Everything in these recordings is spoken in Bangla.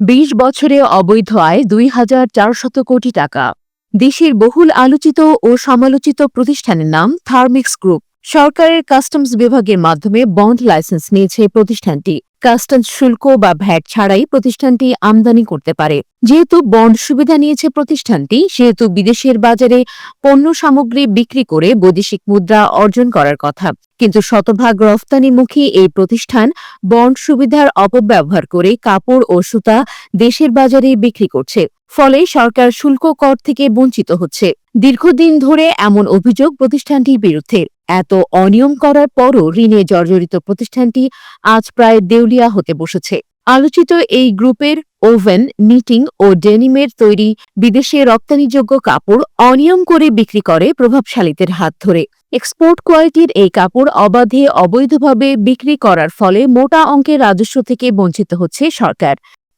বিশ বছরে অবৈধ আয় দুই হাজার চারশত কোটি টাকা। দেশের বহুল আলোচিত ও সমালোচিত প্রতিষ্ঠানের নাম থার্মিক্স গ্রুপ। সরকারের কাস্টমস বিভাগের মাধ্যমে বন্ড লাইসেন্স নিয়েছে প্রতিষ্ঠানটি। কাস্টমস শুল্ক বা ভ্যাট ছাড়াই প্রতিষ্ঠানটি আমদানি করতে পারে। যেহেতু বন্ড সুবিধা নিয়েছে প্রতিষ্ঠানটি, সেহেতু বিদেশের বাজারে পণ্য সামগ্রী বিক্রি করে বৈদেশিক মুদ্রা অর্জন করার কথা। কিন্তু শতভাগ রফতানিমুখী এই প্রতিষ্ঠান বন্ড সুবিধার অপব্যবহার করে কাপড় ও সুতা দেশের বাজারে বিক্রি করছে। ফলে সরকার শুল্ক কর থেকে বঞ্চিত হচ্ছে। দীর্ঘদিন ধরে এমন অভিযোগ প্রতিষ্ঠানটির বিরুদ্ধে। এত অনিয়ম করার পরও ঋণে জর্জরিত প্রতিষ্ঠানটি আজ প্রায় দেউলিয়া হতে বসেছে। আলোচিত এই গ্রুপের ওভেন, নিটিং ও ডেনিমের তৈরি বিদেশে রপ্তানিযোগ্য কাপড় অনিয়ম করে বিক্রি করে প্রভাবশালীদের হাত ধরে। এক্সপোর্ট কোয়ালিটির এই কাপড় অবাধে, অবৈধভাবে বিক্রি করার ফলে মোটা অঙ্কের রাজস্ব থেকে বঞ্চিত হচ্ছে সরকার।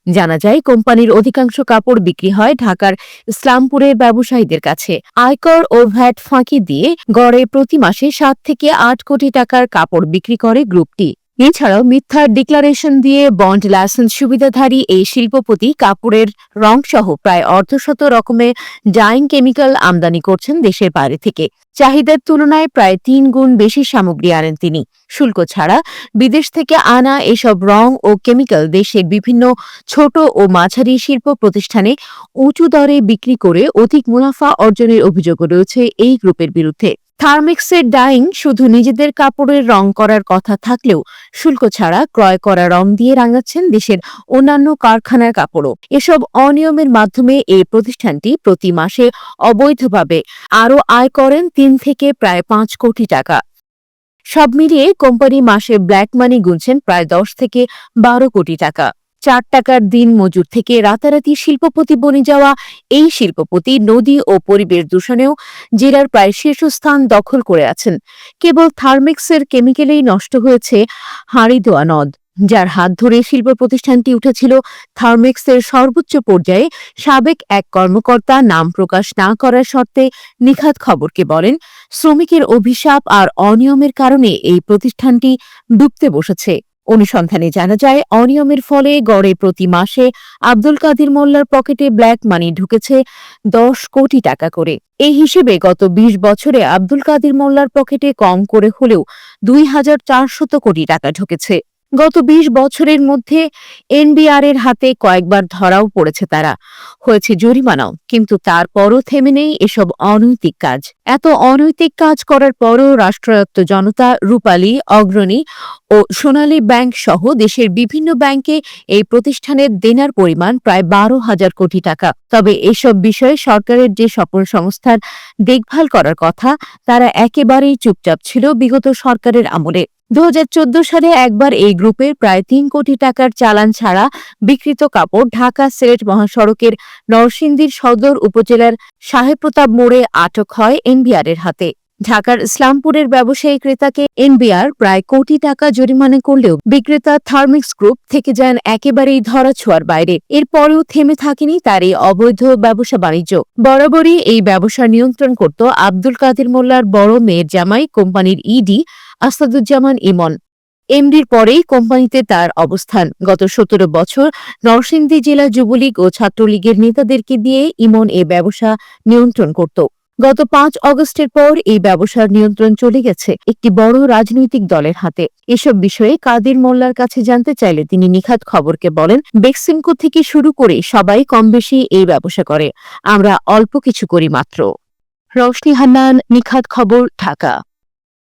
জানা যায়, কোম্পানির অধিকাংশ কাপড় বিক্রি হয় ঢাকার ইসলামপুরের ব্যবসায়ীদের কাছে। আয়কর ও ভ্যাট ফাঁকি দিয়ে গড়ে প্রতি মাসে সাত থেকে আট কোটি টাকার কাপড় বিক্রি করে গ্রুপটি। এছাড়াও মিথ্যার ডিক্লারেশন দিয়ে বন্ড লাইসেন্স সুবিধাধারী এই শিল্পপতি কাপড়ের রংসহ প্রায় অর্ধশত রকমের ডাইং কেমিক্যাল আমদানি করছেন দেশের বাইরে থেকে। চাহিদার তুলনায় প্রায় তিন গুণ বেশি সামগ্রী আনেন তিনি। শুল্ক ছাড়া বিদেশ থেকে আনা এসব রং ও কেমিক্যাল দেশের বিভিন্ন ছোট ও মাঝারি শিল্প প্রতিষ্ঠানে উঁচু দরে বিক্রি করে অধিক মুনাফা অর্জনের অভিযোগও রয়েছে এই গ্রুপের বিরুদ্ধে। থার্মিক্সের ডাইং শুধু নিজেদের কাপড়ের রং করার কথা থাকলেও শুল্ক ছাড়া ক্রয় করা রং দিয়ে রাঙাচ্ছেন দেশের অন্যান্য কারখানার কাপড়ও। এসব অনিয়মের মাধ্যমে এই প্রতিষ্ঠানটি প্রতি মাসে অবৈধভাবে আরও আয় করেন তিন থেকে প্রায় পাঁচ কোটি টাকা। সব মিলিয়ে কোম্পানি মাসে ব্ল্যাক মানি গুনছেন প্রায় দশ থেকে বারো কোটি টাকা। চার টাকার দিন মজুর থেকে রাতারাতি শিল্পপতি বনে যাওয়া এই শিল্পপতি নদী ও পরিবেশ দূষণেও জেলার প্রায় শীর্ষস্থান দখল করে আছেন। কেবল থার্মিক্সের কেমিক্যালেই নষ্ট হয়েছে হাঁড়িদোয়া নদ, যার হাত ধরে শিল্প প্রতিষ্ঠানটি উঠেছিল থার্মিক্সের সর্বোচ্চ পর্যায়ে। সাবেক এক কর্মকর্তা নাম প্রকাশ না করার শর্তে নিখাত খবরকে বলেন, শ্রমিকের অভিশাপ আর অনিয়মের কারণে এই প্রতিষ্ঠানটি ডুবতে বসেছে। অনুসন্ধানে জানা যায়, অনিয়মের ফলে গড়ে প্রতি মাসে আব্দুল কাদির মোল্লার পকেটে ব্ল্যাক মানি ঢুকেছে দশ কোটি টাকা করে। এই হিসেবে গত ২০ বছরে আব্দুল কাদির মোল্লার পকেটে কম করে হলেও দুই হাজার চারশত কোটি টাকা ঢুকেছে। গত ২০ বছরের মধ্যে এনবিআর এর হাতে কয়েকবার ধরাও পড়েছে তারা। হয়েছে জরিমানাও, কিন্তু তারপরও থেমে নেই এসব অনৈতিক কাজ। এত অনৈতিক কাজ করার পরও রাষ্ট্রায়ত্ত জনতা রূপালী, অগ্রণী ও সোনালী ব্যাংক সহ দেশের বিভিন্ন ব্যাংকে এই প্রতিষ্ঠানের দেনার পরিমাণ প্রায় বারো হাজার কোটি টাকা। তবে এসব বিষয়ে সরকারের যে সকল সংস্থার দেখভাল করার কথা, তারা একেবারেই চুপচাপ ছিল বিগত সরকারের আমলে। দু হাজার চোদ্দ সালে একবার এই গ্রুপের প্রায় তিন কোটি টাকার চালান ছাড়া বিকৃত কাপড় ঢাকা সিলেট মহাসড়কের নরসিংদীর সদর উপজেলার সাহেব প্রতাপ মোড়ে আটক হয় এনবিআর হাতে। ঢাকার ইসলামপুরের ব্যবসায়ী ক্রেতাকে এনবিআর প্রায় কোটি টাকা জরিমানা করলেও বিক্রেতা থার্মিক্স গ্রুপ থেকে যান একেবারেই ধরাছোঁয়ার বাইরে। এরপরেও থেমে থাকেনি তার এই অবৈধ ব্যবসা বাণিজ্য। বরাবরই এই ব্যবসা নিয়ন্ত্রণ করত আব্দুল কাদের মোল্লার বড় মেয়ের জামাই কোম্পানির ইডি আসাদুজ্জামান ইমন। এমডির পরেই কোম্পানিতে তার অবস্থান। গত সতেরো বছর নরসিংদী জেলা যুবলীগ ও ছাত্রলীগের নেতাদেরকে দিয়ে ইমন এ ব্যবসা নিয়ন্ত্রণ করত। গত পাঁচ অগস্টের পর এই ব্যবসার নিয়ন্ত্রণ চলে গেছে একটি বড় রাজনৈতিক দলের হাতে। এসব বিষয়ে কাদির মোল্লার কাছে জানতে চাইলে তিনি নিখাত খবরকে বলেন, বেক্সিমকো থেকে শুরু করে সবাই কম বেশি এই ব্যবসা করে। আমরা অল্প কিছু করি মাত্র। রশনি হান্নান, নিখাত খবর, ঢাকা।